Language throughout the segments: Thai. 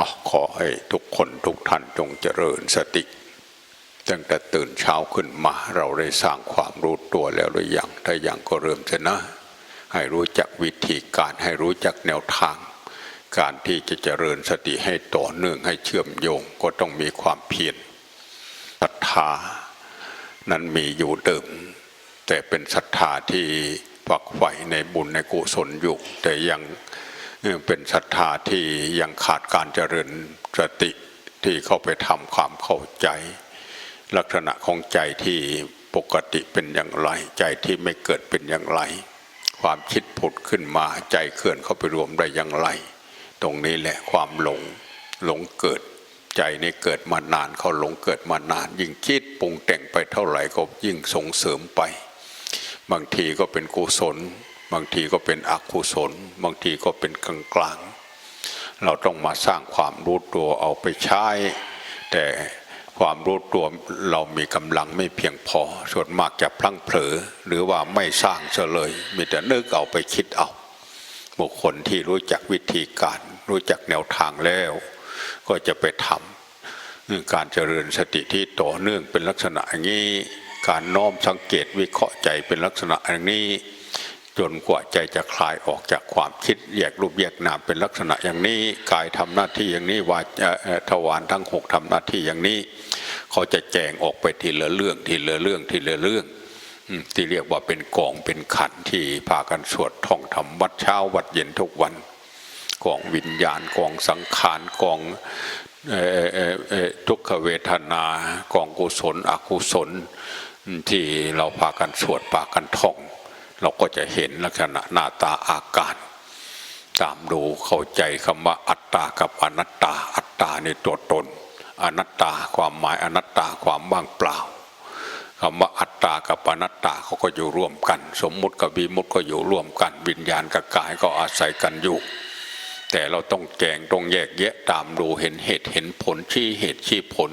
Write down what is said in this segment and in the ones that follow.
อขอให้ทุกคนทุกท่านจงเจริญสติตั้งแต่ตื่นเช้าขึ้นมา เราได้สร้างความรู้ตัวแล้วหรือยังถ้ายังก็เริ่มจะนะ ให้รู้จักวิธีการให้รู้จักแนวทาง การที่จะเจริญสติให้ต่อเนื่องให้เชื่อมโยงก็ต้องมีความเพียรศรัทธานั้นมีอยู่เดิมแต่เป็นศรัทธาที่ฝักใฝ่ในบุญในกุศลอยู่แต่ยัง เป็นศรัทธาที่ยังขาดการเจริญสติที่เข้าไปทำความเข้าใจ ลักษณะของใจที่ปกติเป็นอย่างไร ใจที่ไม่เกิดเป็นอย่างไร ความคิดผุดขึ้นมาใจเคลื่อนเข้าไปรวมได้อย่างไร ตรงนี้แหละความหลงหลงเกิดใจนี่เกิดมานานเขาหลงเกิดมานาน ยิ่งคิดปรุงแต่งไปเท่าไหร่ก็ยิ่งส่งเสริมไป บางทีก็เป็นกุศล บางทีก็เป็นอกุศล บางทีก็เป็นกลางกลางเราต้องมาสร้างความรู้ตัวเอาไปใช้ แต่ความรู้ตัวเรามีกำลังไม่เพียงพอ ส่วนมากจะพลั้งเผลอ หรือว่าไม่สร้างเฉลย มีแต่นึกเอาไปคิดเอา บุคคลที่รู้จักวิธีการ รู้จักแนวทางแล้ว ก็จะไปทำการเจริญสติที่ต่อเนื่องเป็นลักษณะอย่างนี้ การน้อมสังเกตวิเคราะห์ใจเป็นลักษณะอย่างนี้ จนกว่าใจจะคลายออกจากความคิดแยกรูปแยกนามเป็นลักษณะอย่างนี้กายทำหน้าที่อย่างนี้วาจทวารทั้งหกทำหน้าที่อย่างนี้ เขาจะแจงออกไปทีละเรื่องทีละเรื่องทีละเรื่องที่เรียกว่าเป็นกองเป็นขันที่พากันสวดท่องธรรมวัดเช้าวัดเย็นทุกวันกองวิญญาณกองสังขารกองเอ่อเอ่อเอ่อทุกขเวทนากองกุศล อกุศล ที่เราพากันสวดพากันท่อง เราก็จะเห็นลักษณะหน้าตาอาการตามดูเข้าใจคำว่าอัตตากับอนัตตา อัตตาในตัวตน อนัตตาความหมายอนัตตาความว่างเปล่าคำว่าอัตตากับอนัตตาเขาก็อยู่ร่วมกัน สมมุติกับวิมุติก็อยู่ร่วมกัน วิญญาณกับกายก็อาศัยกันอยู่ แต่เราต้องแจงต้องแยกแยะตามดูเห็นเหตุเห็นผลชี้เหตุชี้ผล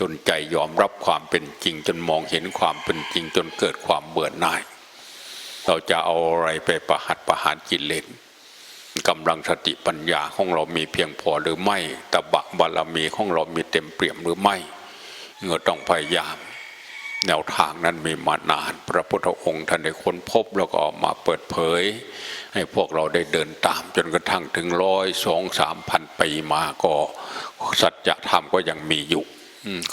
จนใจยอมรับความเป็นจริง จนมองเห็นความเป็นจริงจนเกิดความเบื่อหน่าย เราจะเอาอะไรไปประหัตประหารกิเลสกำลังสติปัญญาของเรามีเพียงพอหรือไม่ตบะบารมีของเรามีเต็มเปี่ยมหรือไม่เงาต้องพยายาม แนวทางนั้นมีมานาน พระพุทธองค์ท่านได้ค้นพบแล้วก็ออกมาเปิดเผย ให้พวกเราได้เดินตามจนกระทั่งถึงร้อยสองสามพันปีมาก็สัจธรรมก็ยังมีอยู่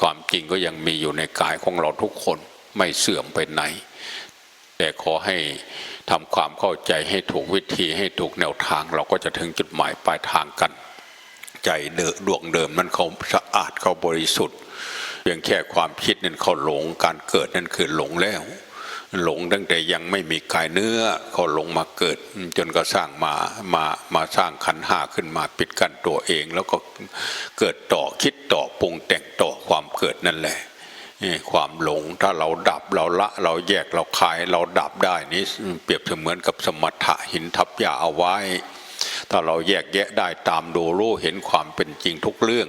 ความจริงก็ยังมีอยู่ในกายของเราทุกคนไม่เสื่อมไปไหน แต่ขอให้ทำความเข้าใจให้ถูกวิธีให้ถูกแนวทาง เราก็จะถึงจุดหมายปลายทางกัน ใจเดดวงเดิมนั้นเขาสะอาดเขาบริสุทธิ์เพียงแค่ความคิดนั้นเขาหลงการเกิดนั่นคือหลงแล้ว หลงตั้งแต่ยังไม่มีกายเนื้อเขาหลงมาเกิด จนก็สร้างมามามาสร้างขันห้าขึ้นมาปิดกั้นตัวเอง แล้วก็เกิดต่อคิดต่อปรุงแต่งต่อความเกิดนั่นแหละ ความหลงถ้าเราดับเราละ เราแยกเราคายเราดับได้นี่เปรียบเสมือนกับสมถะหินทับยาเอาไว้ ถ้าเราแยกแยะได้ตามดูรู้เห็นความเป็นจริงทุกเรื่อง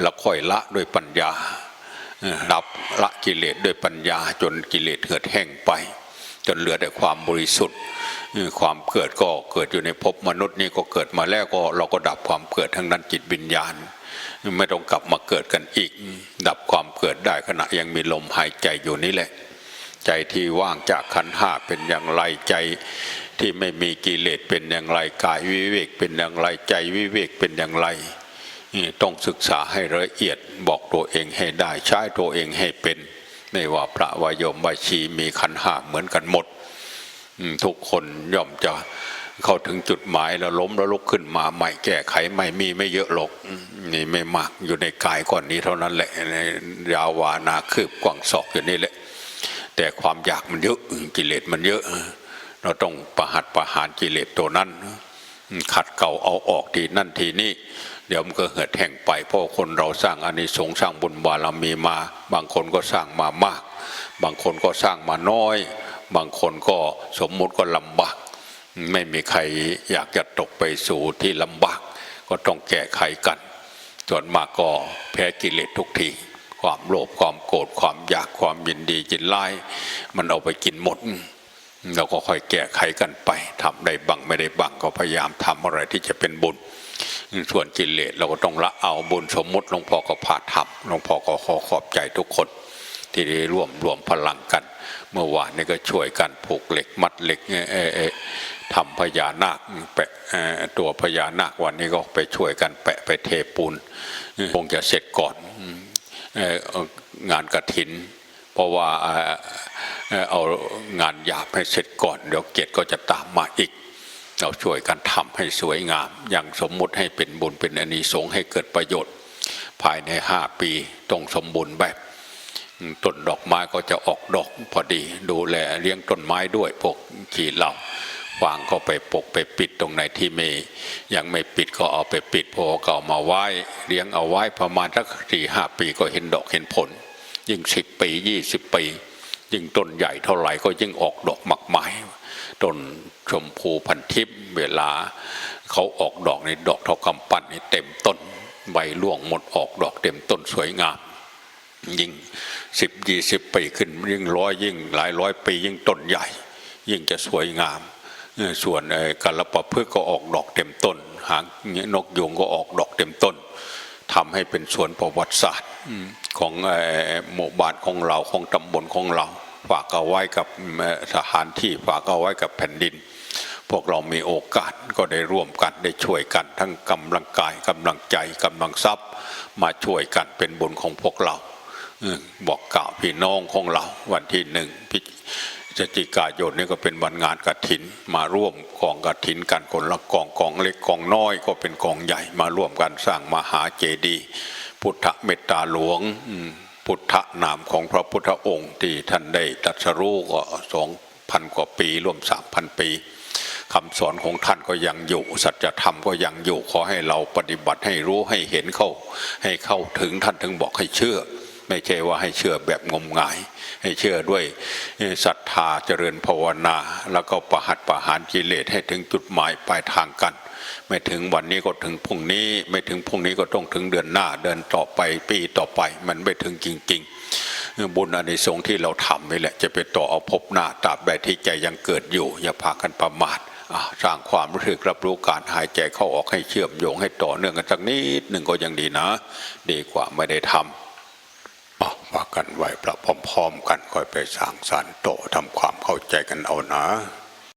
แล้วค่อยละด้วยปัญญาดับละกิเลสด้วยปัญญาจนกิเลสเกิดแห้งไป จนเหลือแต่ความบริสุทธิ์ความเกิดก็เกิดอยู่ในภพมนุษย์นี่ก็เกิดมาแล้วก็เราก็ดับความเกิดทั้งนั้นจิตวิญญาณ ไม่ต้องกลับมาเกิดกันอีก ดับความเกิดได้ขณะยังมีลมหายใจอยู่นี่แหละ ใจที่ว่างจากขันห้าเป็นอย่างไรใจที่ไม่มีกิเลสเป็นอย่างไรกายวิเวกเป็นอย่างไรใจวิเวกเป็นอย่างไรนี่ต้องศึกษาให้ละเอียดบอกตัวเองให้ได้ใช้ตัวเองให้เป็น ไม่ว่าพระวายมวายชีมีขันห้าเหมือนกันหมดทุกคนย่อมจะเข้าถึงจุดหมายแล้วล้มแล้วลุกขึ้นมาใหม่แก้ไขไม่มีไม่เยอะหรอกนี่ไม่มากอยู่ในกายก่อนนี้เท่านั้นแหละในยาววานาคืบกว้างศอกอยู่นี่แหละ แต่ความอยากมันเยอะกิเลสมันเยอะ เราต้องประหัตประหารกิเลสตัวนั้น ขัดเก่าเอาออกทีนั่นทีนี้ เดี๋ยวมันก็เหือดแห้งไปเพราะคนเราสร้างอานิสงส์สร้างบุญบารมีมา บางคนก็สร้างมามาก บางคนก็สร้างมาน้อย บางคนก็สมมุติก็ลำบาก ไม่มีใครอยากจะตกไปสู่ที่ลำบาก ก็ต้องแก้ไขกันส่วนมากก็แพ้กิเลสทุกทีความโลภความโกรธความอยากความยินดียินไล่มันเอาไปกินหมดเราก็ค่อยแก้ไขกันไปทำได้บังไม่ได้บังก็พยายามทำอะไรที่จะเป็นบุญ ส่วนกิเลสเราก็ต้องละเอาบุญสมมติหลวงพ่อก็พาทำหลวงพ่อก็ขอขอบใจทุกคน ที่ได้ร่วมรวมพลังกัน เมื่อวานนี้ก็ช่วยกันผูกเหล็กมัดเหล็กทำพญานาคแปะตัวพญานาควันนี้ก็ไปช่วยกันแปะไปเทปูนคงจะเสร็จก่อนงานกระถิน เพราะว่าเอ่อเอ่อเอางานหยาบให้เสร็จก่อน เดี๋ยวเกียรติก็จะตามมาอีก เราช่วยกันทำให้สวยงาม อย่างสมมุติให้เป็นบุญเป็นอนิสงส์ให้เกิดประโยชน์ ภายในห้าปีต้องสมบูรณ์แบบต้นดอกไม้ก็จะออกดอกพอดี ดูแลเลี้ยงต้นไม้ด้วยพวกขีเหล่าวางก็ไปปกไปปิดตรงไหนที่ไม่ยังไม่ปิดก็เอาไปปิดพอก็เอามาไว้เลี้ยงเอาไว้ประมาณสักสี่ห้าปีก็เห็นดอกเห็นผล ยิ่งสิบปียี่สิบปี ยิ่งต้นใหญ่เท่าไหร่ก็ยิ่งออกดอกมากมาย ต้นชมพูพันทิพย์เวลา เขาออกดอกในดอกเท่ากำปั้นนี่เต็มต้นใบร่วงหมดออกดอกเต็มต้นสวยงาม ยิ่งสิบยี่สิบปีขึ้น ยิ่งร้อยยิ่งหลายร้อยปียิ่งต้นใหญ่ ยิ่งจะสวยงาม ส่วนกาลปะเพฤกษ์ก็ออกดอกเต็มต้น หางนกยุงก็ออกดอกเต็มต้นทำให้เป็นสวนประวัติศาสตร์ของหมู่บ้านของเราของตำบลของเรา ฝากเอาไว้กับสถานที่ฝากเอาไว้กับแผ่นดิน พวกเรามีโอกาสก็ได้ร่วมกันได้ช่วยกันทั้งกำลังกายกำลังใจกำลังทรัพย์ มาช่วยกันเป็นบุญของพวกเราบอกกล่าวพี่น้องของเราวันที่หนึ่งพฤศจิกายนนี่ก็เป็นวันงานกฐินมาร่วมกองกฐินกันคนละกองกองเล็กกองน้อยก็เป็นกองใหญ่มาร่วมกันสร้างมหาเจดีย์พุทธเมตตาหลวงอื พุทธนามของพระพุทธองค์ที่ท่านได้ตรัสรู้ก็สองพันกว่าปีร่วมสามพันปีคำสอนของท่านก็ยังอยู่ สัจธรรมก็ยังอยู่ขอให้เราปฏิบัติให้รู้ให้เห็นเข้า ให้เข้าถึงท่านถึงบอกให้เชื่อ ไม่ใช่ว่าให้เชื่อแบบงมงาย ให้เชื่อด้วยศรัทธาเจริญภาวนา แล้วก็ประหัตประหารกิเลสให้ถึงจุดหมายปลายทางกัน ไม่ถึงวันนี้ก็ถึงพรุ่งนี้ ไม่ถึงพรุ่งนี้ก็ต้องถึงเดือนหน้าเดือนต่อไปปีต่อไป มันไม่ถึงจริง ๆ บุญอานิสงส์ที่เราทำนี่แหละจะไปต่อเอาพบหน้าตราบใดที่ใจยังเกิดอยู่ อย่าพากันประมาทสร้างความรู้สึกรับรู้การหายใจเข้าออกให้เชื่อมโยงให้ต่อเนื่องกันสักนิดหนึ่งก็ยังดีนะ ดีกว่าไม่ได้ทำ ว่ากันไว้พระพร้อมๆกันค่อยไปสร้างสรรค์โตทำความเข้าใจกันเอานะ